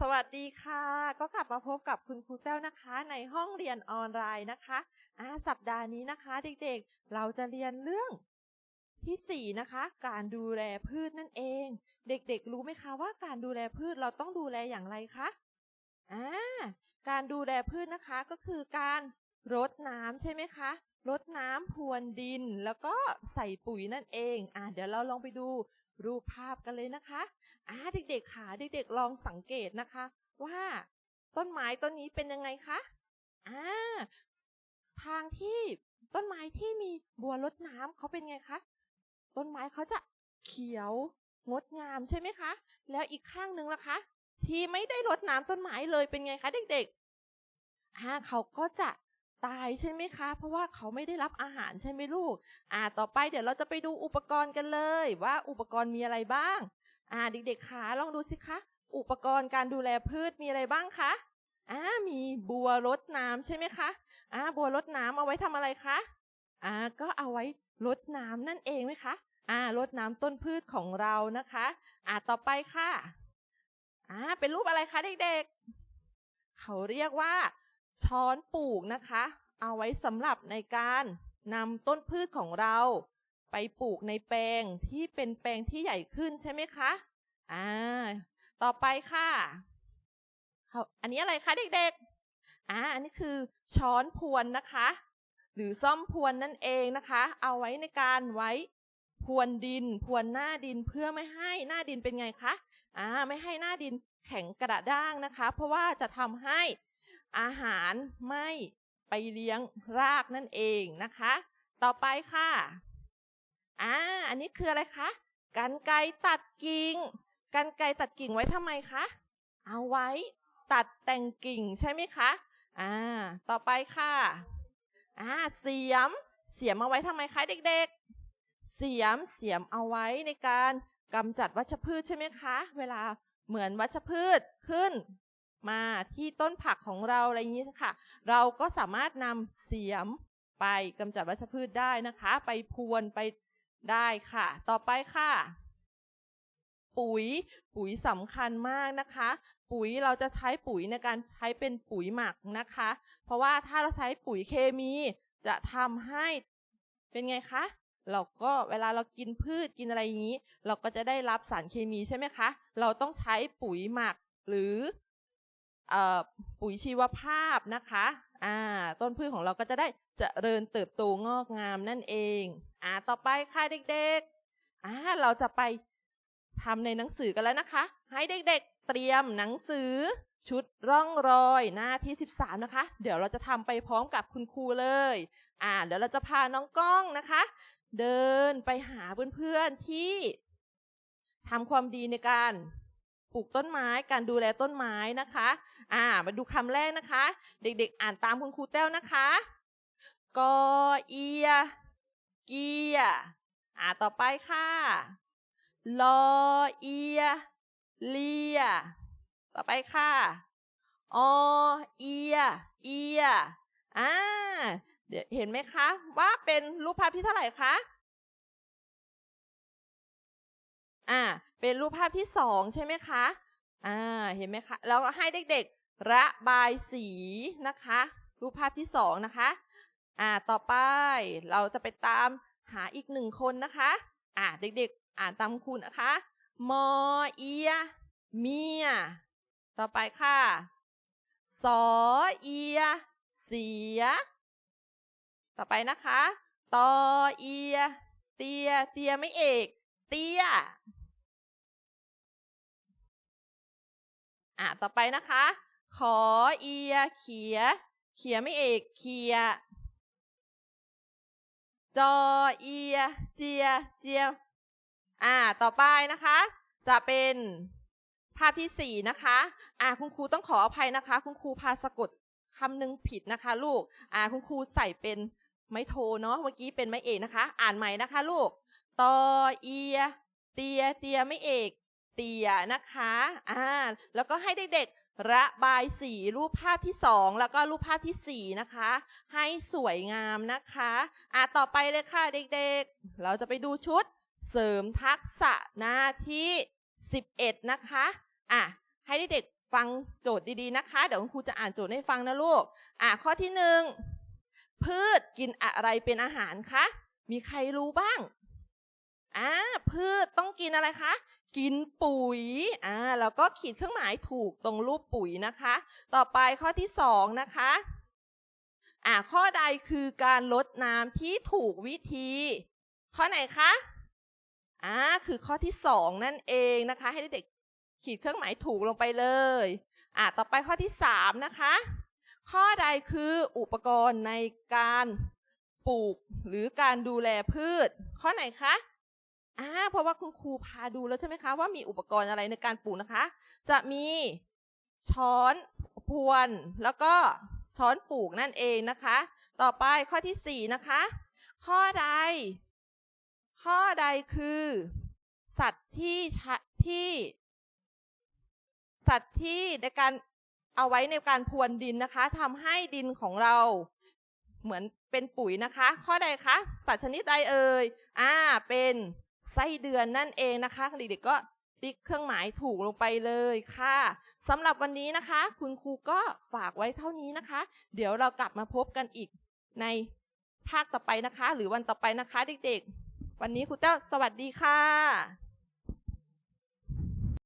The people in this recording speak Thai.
สวัสดีค่ะ ก็กลับมาพบกับคุณครูแต้วนะคะ ในห้องเรียนออนไลน์นะคะอ่าสัปดาห์นี้นะคะเด็กๆ เราจะเรียนเรื่องที่ 4 นะคะ การดูแลพืชนั่นเอง เด็กๆ รู้ไหมคะว่าการดูแลพืชเราต้องดูแลอย่างไรคะอ่าการดูแลพืชนะคะก็คือการรดน้ำใช่ไหมคะรดน้ำพรวนดินแล้วก็ใส่ปุ๋ยนั่นเองอ่าเดี๋ยวเราลองไปดู รูปภาพกันเลยนะคะอ่าเด็กๆค่ะเด็กๆลองสังเกตนะคะ ว่า ต้นไม้ต้นนี้เป็นยังไงคะอ่าทางที่ต้นไม้ที่มีบัวรดน้ำเขาเป็นไงคะต้นไม้เขาจะเขียวงดงามใช่ไหมคะ แล้วอีกข้างหนึ่งล่ะคะ ที่ไม่ได้รดน้ำต้นไม้เลยเป็นไงคะเด็กๆอ่าเขาก็จะ ตายใช่ไหมคะ เพราะว่าเขาไม่ได้รับอาหารใช่ไหมลูก อ่า ต่อไปเดี๋ยวเราจะไปดูอุปกรณ์กันเลย ว่าอุปกรณ์มีอะไรบ้าง อ่า เด็กๆขาลองดูสิคะ อุปกรณ์การดูแลพืชมีอะไรบ้างคะอ่ามีบัวรดน้ำใช่ไหมคะอ่าบัวรดน้ำเอาไว้ทำอะไรคะอ่าก็เอาไว้รดน้ำนั่นเองไหมคะอ่ารดน้ำต้นพืชของเรานะคะ อ่าต่อไปค่ะอ่าเป็นรูปอะไรคะเด็กๆ เขาเรียกว่า ช้อนปลูกนะคะ เอาไว้สำหรับในการนำต้นพืชของเราไปปลูกในแปลงที่เป็นแปลงที่ใหญ่ขึ้นใช่ไหมคะ อ่า ต่อไปค่ะ อันนี้อะไรคะเด็กๆ อ่า อันนี้คือช้อนพรวนนะคะ หรือซ่อมพรวนนั่นเองนะคะ เอาไว้ในการไว้พรวนดินพรวนหน้าดินเพื่อไม่ให้หน้าดินเป็นไงคะ อ่า ไม่ให้หน้าดินแข็งกระด้างนะคะ เพราะว่าจะทำให้ อาหารไม่ไปเลี้ยงรากนั่นเองนะคะ ต่อไปค่ะอ่าอันนี้คืออะไรคะกันไกตัดกิ่งกันไกตัดกิ่งไว้ทำไมคะเอาไว้ตัดแต่งกิ่งใช่ไหมคะอ่าต่อไปค่ะอ่าเสียมเสียมเอาไว้ทำไมคะเด็กๆ เสียมเสียมเอาไว้ในการกำจัดวัชพืชใช่ไหมคะ เวลาเหมือนวัชพืชขึ้น มาที่ต้นผักของเราอะไรอย่างนี้ค่ะ เราก็สามารถนำเสียมไปกำจัดวัชพืชได้นะคะ ไปพรวนไปได้ค่ะ ต่อไปค่ะ ปุ๋ยปุ๋ยสำคัญมากนะคะ ปุ๋ยเราจะใช้ปุ๋ยในการใช้เป็นปุ๋ยหมักนะคะ เพราะว่าถ้าเราใช้ปุ๋ยเคมีจะทำให้เป็นไงคะเราก็เวลาเรากินพืชกินอะไรอย่างนี้ เราก็จะได้รับสารเคมีใช่ไหมคะ เราต้องใช้ปุ๋ยหมักหรือเอ่อ ปุ๋ยชีวภาพนะคะอ่าต้นพืชของเราก็จะได้เจริญเติบโตงอกงามนั่นเองอ่าต่อไปค่ะเด็กๆอ่าเราจะไปทำในหนังสือกันแล้วนะคะ ให้เด็กๆเตรียมหนังสือชุดร่องรอยหน้าที่ 13 นะคะ เดี๋ยวเราจะทำไปพร้อมกับคุณครูเลย อ่าเดี๋ยวเราจะพาน้องกล้องนะคะ เดินไปหาเพื่อนๆที่ทำความดีในการ ปลูกต้นไม้การดูแลต้นไม้นะคะอ่ามาดูคำแรกนะคะ เด็กๆ อ่านตามคุณครูแต้วนะคะกอเอียเกียอ่าต่อไปค่ะลอเอียเลียต่อไปค่ะอเอียเอียอ่าเดี๋ยวเห็นไหมคะ ว่าเป็นรูปภาพที่เท่าไหร่คะ อ่า เป็นรูปภาพที่สองใช่ไหมคะ อ่า เห็นไหมคะ แล้วก็ให้เด็กๆ ระบายสีนะคะ รูปภาพที่สองนะคะ อ่า ต่อไปเราจะไปตามหาอีกหนึ่งคนนะคะ อ่า เด็กๆ อ่านตามคุณนะคะ มอเอีย เมีย ต่อไปค่ะ สอเอีย เสีย ต่อไปนะคะ ตอเอีย เตีย เตียไม่เอก ตี้ยอะต่อไปนะคะ ขอเอีย เขีย เขียไม่เอก เขีย จอเอีย เจีย เจีย อ่า ต่อไปนะคะ จะเป็นภาพที่สี่นะคะ อ่าคุณครูต้องขออภัยนะคะ คุณครูพาสะกดคำหนึ่งผิดนะคะ ลูก อ่าคุณครูใส่เป็นไม้โทเนาะ เมื่อกี้เป็นไม้เอกนะคะ อ่านใหม่นะคะ ลูก ตอเอีย เตีย เตียไม่เอก เตียนะคะ อ่า แล้วก็ให้เด็กๆระบายสีรูปภาพที่สองแล้วก็รูปภาพที่สี่นะคะ ให้สวยงามนะคะ อ่าต่อไปเลยค่ะเด็กๆ เราจะไปดูชุดเสริมทักษะหน้าที่ 11 นะคะ อะ ให้เด็กๆฟังโจทย์ดีๆนะคะ เดี๋ยวคุณครูจะอ่านโจทย์ให้ฟังนะลูก อะ ข้อที่หนึ่งพืชกินอะไรเป็นอาหารคะ มีใครรู้บ้าง อ่าพืชต้องกินอะไรคะ กินปุ๋ยอ่าแล้วก็ขีดเครื่องหมายถูกตรงรูปปุ๋ยนะคะ ต่อไปข้อที่สองนะคะอ่าข้อใดคือการลดน้ำที่ถูกวิธี ข้อไหนคะอ่าคือข้อที่สองนั่นเองนะคะ ให้เด็กๆขีดเครื่องหมายถูกลงไปเลยอ่าต่อไปข้อที่สามนะคะ ข้อใดคืออุปกรณ์ในการปลูกหรือการดูแลพืช ข้อไหนคะ อ่าเพราะว่าคุณครูพาดูแล้วใช่ไหมคะว่ามีอุปกรณ์อะไรในการปลูกนะคะ จะมีช้อนพวนแล้วก็ช้อนปลูกนั่นเองนะคะ ต่อไปข้อที่สี่นะคะ ข้อใด ข้อใดคือ สัตว์ที่ที่ สัตว์ที่ในการเอาไว้ในการพรวนดินนะคะทำให้ดินของเราเหมือนเป็นปุ๋ยนะคะ ข้อใดคะ สัตว์ชนิดใดเอ่ยอ่าเป็น ไส้เดือนนั่นเองนะคะเด็กๆก็ติ๊กเครื่องหมายถูกลงไปเลยค่ะสำหรับวันนี้นะคะ คุณครูก็ฝากไว้เท่านี้นะคะ เดี๋ยวเรากลับมาพบกันอีกในภาคต่อไปนะคะ หรือวันต่อไปนะคะ เด็กๆ วันนี้ครูเต้าสวัสดีค่ะ